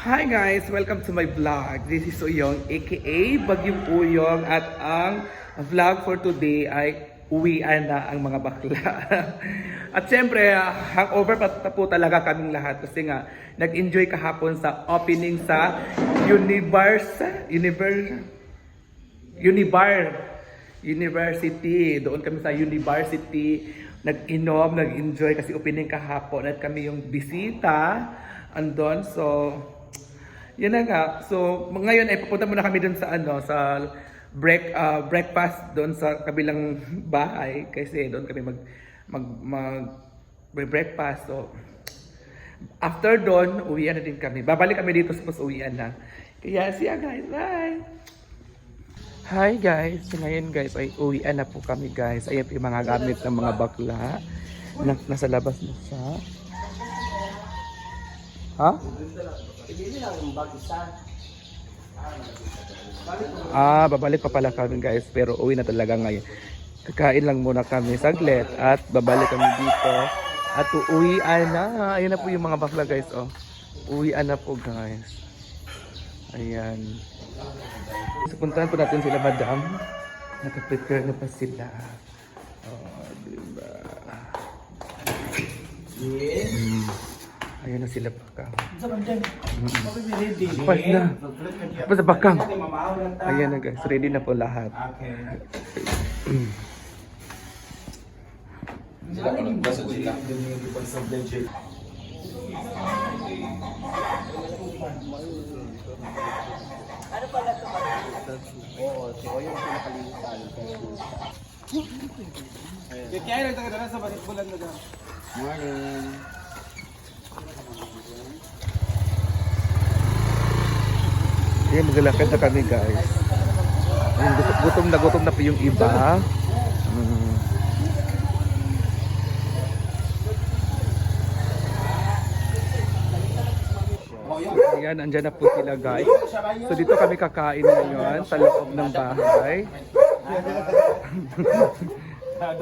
Hi guys! Welcome to my vlog. This is Uyong aka Bagyong Uyong at ang vlog for today ay uwian na ang mga bakla. at syempre, hangover pa po talaga kaming lahat kasi nga nag-enjoy kahapon sa opening sa Universe Universe Unibar University. Doon kami sa University. Nag-inom, nag-enjoy kasi opening kahapon at kami yung bisita andon. So, yun na nga. So, ngayon ay pupunta muna kami doon sa ano, sa break uh, breakfast doon sa kabilang bahay kasi doon kami mag mag, mag breakfast. So, after doon, uwian na din kami. Babalik kami dito sa uwian na. Kaya siya guys, bye! Hi guys! So, ngayon guys ay uwian na po kami guys. Ayan po yung mga gamit ng mga bakla. Na, nasa labas na siya. Ha? Ah, babalik pa pala kami guys. Pero uwi na talaga ngayon. Kakain lang muna kami saglit at babalik kami dito. At uuwian na. Ayan na po yung mga bakla guys. Oh. Uwian na po guys. Ayan. So, puntahan po natin sila madam. Nakaprepare na pa sila. Oh, diba? Mm. Ayan na sila bakang. Pas na. Pas na bakang. Ayan na guys. Ready na po lahat. Kaya nagtaga sa balik bulan na dyan. Morning. Ayan, maglalakad na kami guys. Ayan, gutom, gutom na gutom na po yung iba. Mm. Ayan, andyan na po sila guys. So dito kami kakain ngayon sa loob ng bahay.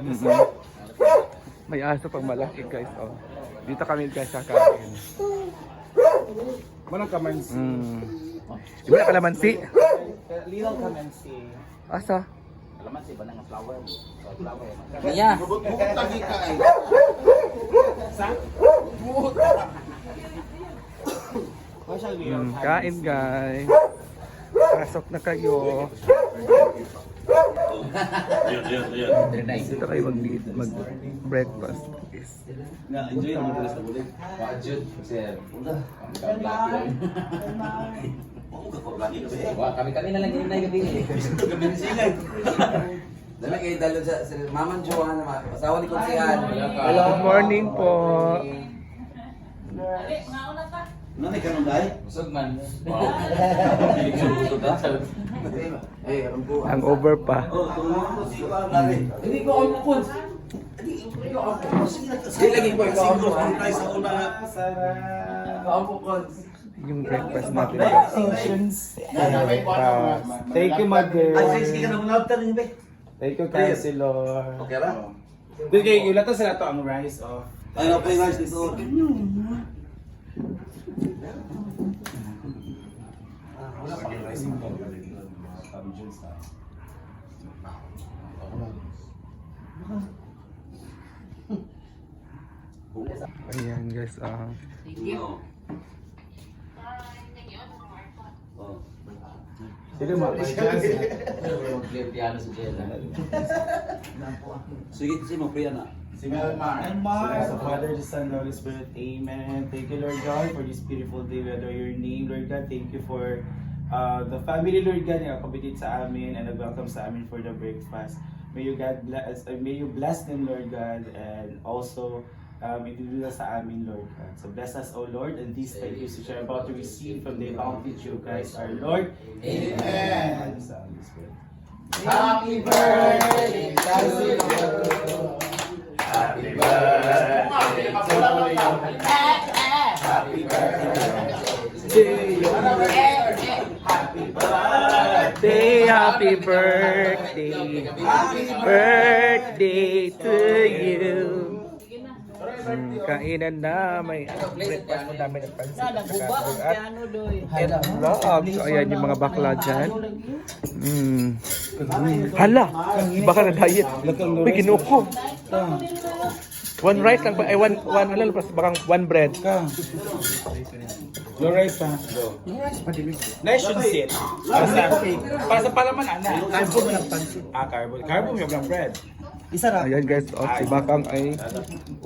May aso pang malaki guys. Oh. Dito kami guys kakain. Manang kamansi. Mm. Di ba na kalamansi? Little kamansi. Asa? Kalamansi ba nang flower? Flower. Niya. Bukod lagi ka ay. Sa? Mm, kain guys. Pasok na kayo. Dito kayo mag, mag breakfast. guys. Na-enjoy naman ko sa bulit. Wajud. Kasi, Wah, kami-kami na lang yun na gabi eh. Dala kayo dalo sa sa Maman Joanna, ma- asawa ni Konsihan. Good morning po. Nanay ka nung dahil? Busog man. Wow. Busog ka? Eh, ko. Ang over pa. Hindi ko ako kun. Hindi lagi po ikaw ako. sa una. Ikaw ako kun. Yung breakfast natin. guys. Thank you, mother. ka nung nabtan niyo ba? Thank you, Counselor. Okay ra? Doon kayo, ulatan sa nato ang rise of Ano pa yung rice dito? Ayan guys. ah Sino mo? piano sa Jella. Sige, kasi mo priya na. Si Melmar. Melmar. Sa Father, the Son, Holy Spirit. Amen. Thank you, Lord God, for this beautiful day. We adore your name, Lord God. Thank you for uh, the family, Lord God, na kapitit sa amin and nag-welcome sa amin for the breakfast. May you God bless, uh, may you bless them, Lord God, and also um, itulila sa amin, Lord God. So bless us, O Lord, and these thank yous which are about to receive from the bounty of Christ our Lord. Amen. Sa Holy Spirit. Happy birthday, Happy birthday Happy birthday, happy birthday, birthday to you. Mm, kainan na. May ano, breakfast mo dami ng pansit. Sana guba ang piano doy. And vlog. So, ayan yung mga bakla dyan. Mm. Hala, baka na diet. Uy, kinuko. One rice lang ba? Ay, one, one, ano, plus baka one bread. Ka. Low rice pa. Nice should sit. Para sa, para sa palaman, ana. Carbo mo ng pansit. Ah, carbo. Carbo mo ng bread. Isa ra. Ayan guys, oh, si Bakang ay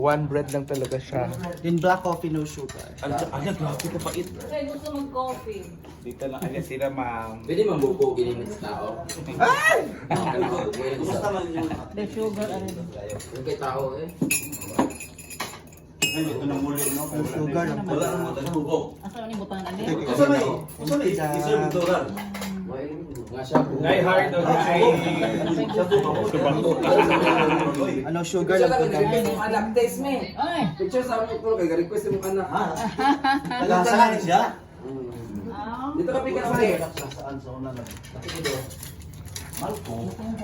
one bread lang talaga siya. Din black coffee, no sugar. Ano, ano, grabe ka pait. Kasi gusto mag-coffee. Dito lang agad sila, ma'am. Pwede mabuko ginimit sa tao. Ay! Gusto man yun. The sugar ano. Yung kay tao eh. Ay, ito na muli, no? No sugar. Wala naman tayo buko. Asa ni butang ali? Asa may? Asa may? Isa bituran. Nga siya po. Ngay hard o ngay... Ano sugar lang request kami. mo anak, text me. Ay. Picture sa amin po, kay request mo anak. Lasa lang siya. Ah. Dito ka pika sa eh. Saan sa una lang.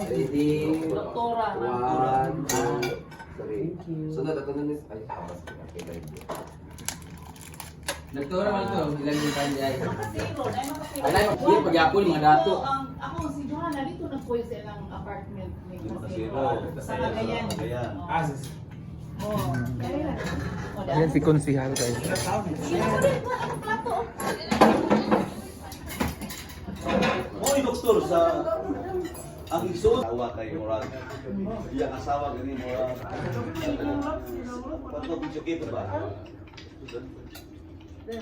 Ready? Doktora. One, two, three. Sunod ako nun is... Ay, ko. Okay, Doktora man to, ilan yung kanya ay. Zero. Ay, makapila. Alay, hindi, pagyapon, mga dato. Ako, ang- Ako, si Johanna, dito na po sa ilang apartment. May kasino. Sa Cagayan. Ah, sis. Oh. Ayan si Konsihal guys. Oy, doktor, sa ang iso awa kay moral. Iya asawa gani moral. Pato ko sakit ba? Hi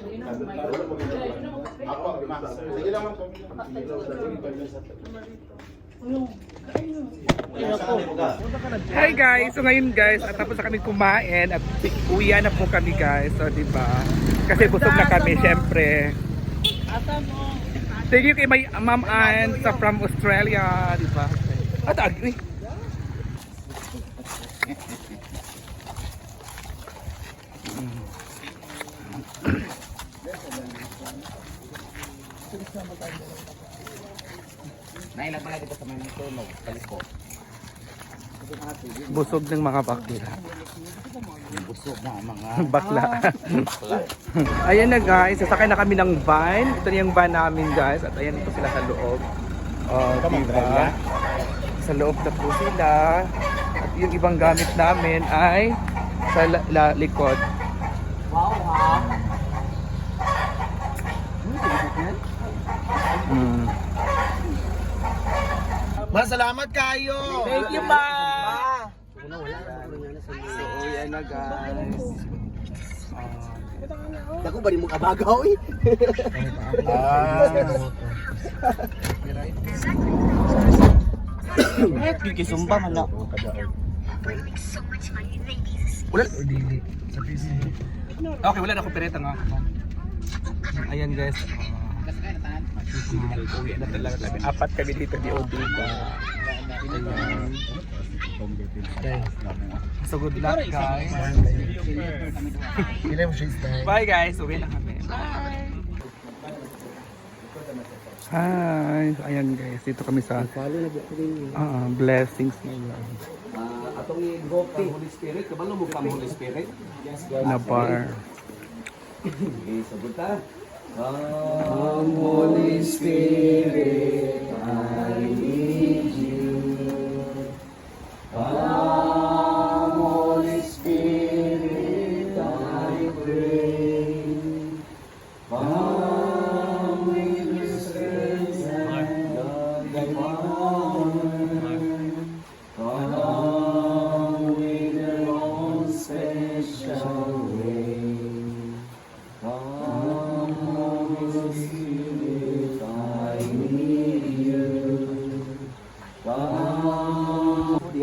guys! So ngayon guys, at tapos na kami kumain at uwian na po kami guys. So di ba? Kasi busog na kami syempre. Thank you kay my ma'am Ann sa from Australia, di ba? At agri. Nailan pala dito sa mga tunog, kaliko. Busog ng mga bakla. Busog na mga bakla. ayan na guys, sasakay na kami ng van. Ito na yung van namin guys. At ayan po sila sa loob. Oh, diba? Sa loob na po sila. At yung ibang gamit namin ay sa la- la- likod. Wow, ha? Mm. Ma, salamat kayo. Thank you, ma! So, ayan na guys. Ako ba ni mo kabagaw eh? Ah. Yung kisumba man na. Wala. Okay, wala na akong pereta nga. Ayan guys. Uwi na talaga kami. Apat kami dito di Odita. Ayan. So good luck guys. Bye guys. Uwi na kami. Bye. Hi. So, ayan guys. Dito kami sa ah, blessings na yan. Atong i-gopi Holy Spirit, kabalo mo ka Holy Spirit? Na bar. Okay, sagot. Come Holy Spirit, I need you. Come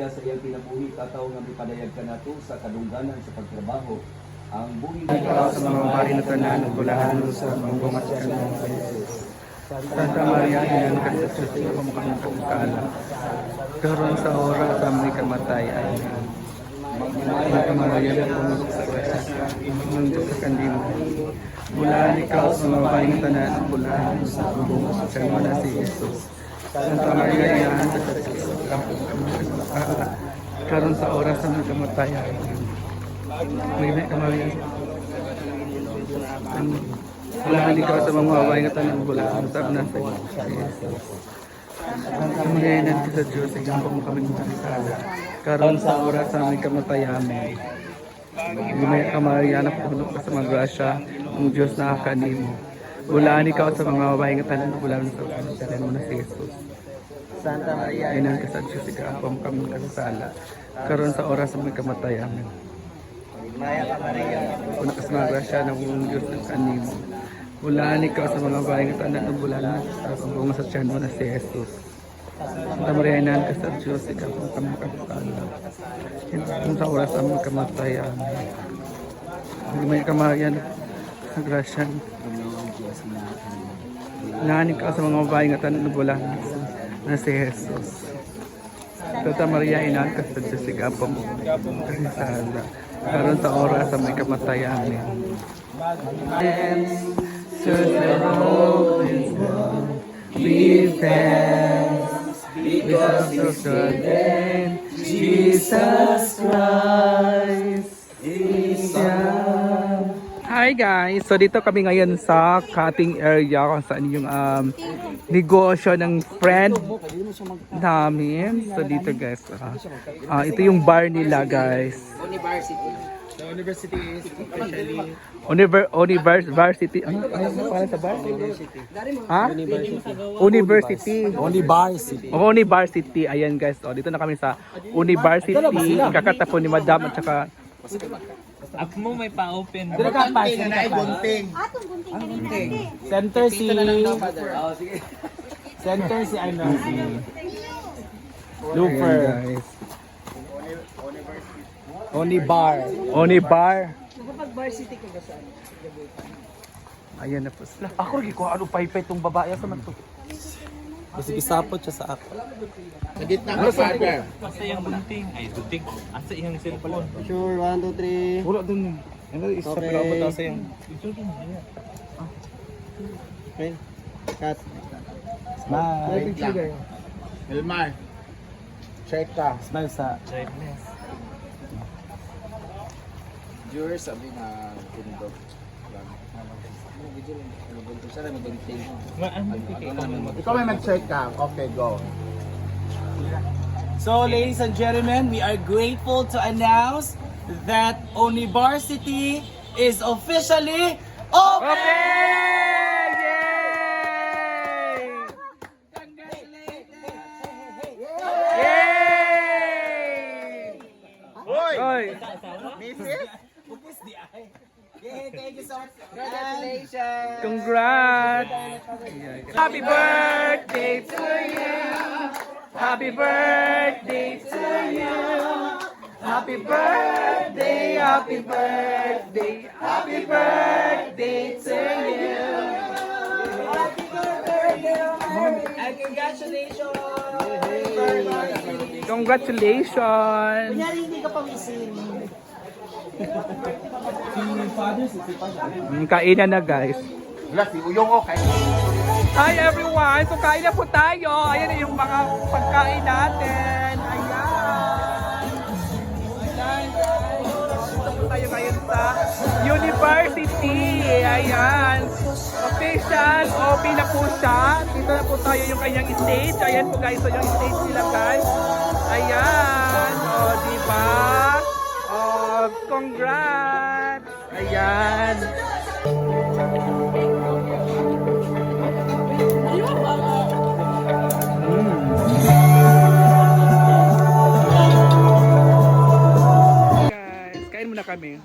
Diya sa iyang kinabuhi, kataw nga ipadayag ka na to sa kadungganan sa pagtrabaho. Ang buhi Ikaw sa mga bahay na tanan, ugulahan mo sa mga bumatyan ng. Santa Maria, iyan ka sa Diyos, ikaw mo kami kong kaala. Karoon sa oras sa may kamatayan. Santa Maria, na pumulog sa kandilo. Bulaan ikaw sa mga bahay na tanan, ugulahan mo sa mga bumatyan mo na si Jesus. Santa Maria, ka sa ikaw mo. Karoon sa oras may kamatayan. May may kamarian. Wala ka sa mga mababay nga tanong wala ang sabi na sa. Kamarianan sa Diyos ang kung kami mga Karon sa oras sa aming kamatayamin. May kamarian ako puno ka sa mga grasya ng Diyos na kanimo. Bulaan ikaw sa mga babae nga tanong bulaan sa kasalan mo na si Jesus. Santa Maria. Inan ka sa Diyos, ikaw ang kami kasasala. Karon sa oras sa may kamatayamin. Maya ka Maria. Kung nakasama grasya ng buong Diyos ng kanimo. Bulaan ikaw sa mga babae nga tanong ng bulaan na sa tiyan mo na si Jesus. Santa Maria, inan ka sa Diyos, ikaw ang kami kasasala. Kung sa oras sa may kamatayamin. May kamarian sa grasya Naanin ka sa mga babae nga tanong ng bulaan na si Jesus. Santa Maria, inan ka sa Diyos, ikaw mo kasasala. Karon sa oras sa may kamatayan. And to the hope is one, we thanks because of the name Jesus Christ is young. Hi guys! So dito kami ngayon sa cutting area kung saan yung um, negosyo ng friend namin. So dito guys, ah, ah, ito yung bar nila guys. The university is officially Univer University. Ano ano pala sa bar? Ha? University. University. O University. Ayan guys. O, dito na kami sa University. Kakatapon ni Madam at saka Ako mo may pa-open. Dito ka pa, na ay gunting. Atong gunting kanina. Center si Center si ano si Ayan Looper. Only bar. Oni Bar. Ayan na po sila. Ako rin ko ano paypay tong babae sa man to. Kasi isapot siya sa ako. Asa yung gunting? Ay, gunting. Asa yung cellphone? Sure, 1, 2, 3. Wala dun. Ano isa Okay. pala abot sa yung Okay. Cut. Smile. Elmar. Check ka. Smile sa Timeless. viewers sabi na tindog. Ikaw may mag-check ka. Okay, go. So, ladies and gentlemen, we are grateful to announce that University is officially open! Okay! Yay! Yay! Oy! Yay, thank you so much. Congratulations! Congrats! Happy birthday to you! Happy birthday to you! Happy birthday, happy birthday, happy birthday to you! And congratulations! Congratulations! Kunyari hindi ka pamisin. si father, si father. Mm, Kainan na guys. Wala, si Uyong oh, okay. Hi everyone! So kain na po tayo. Ayan na yung mga pagkain natin. Ayan! Ayan guys. Dito po tayo ngayon sa University. Ayan. Official. Open na po siya. Dito na po tayo yung kanyang stage. Ayan po guys. So yung stage nila guys. Ayan. O, diba? Congrats! Ayan. Guys, kain muna kami.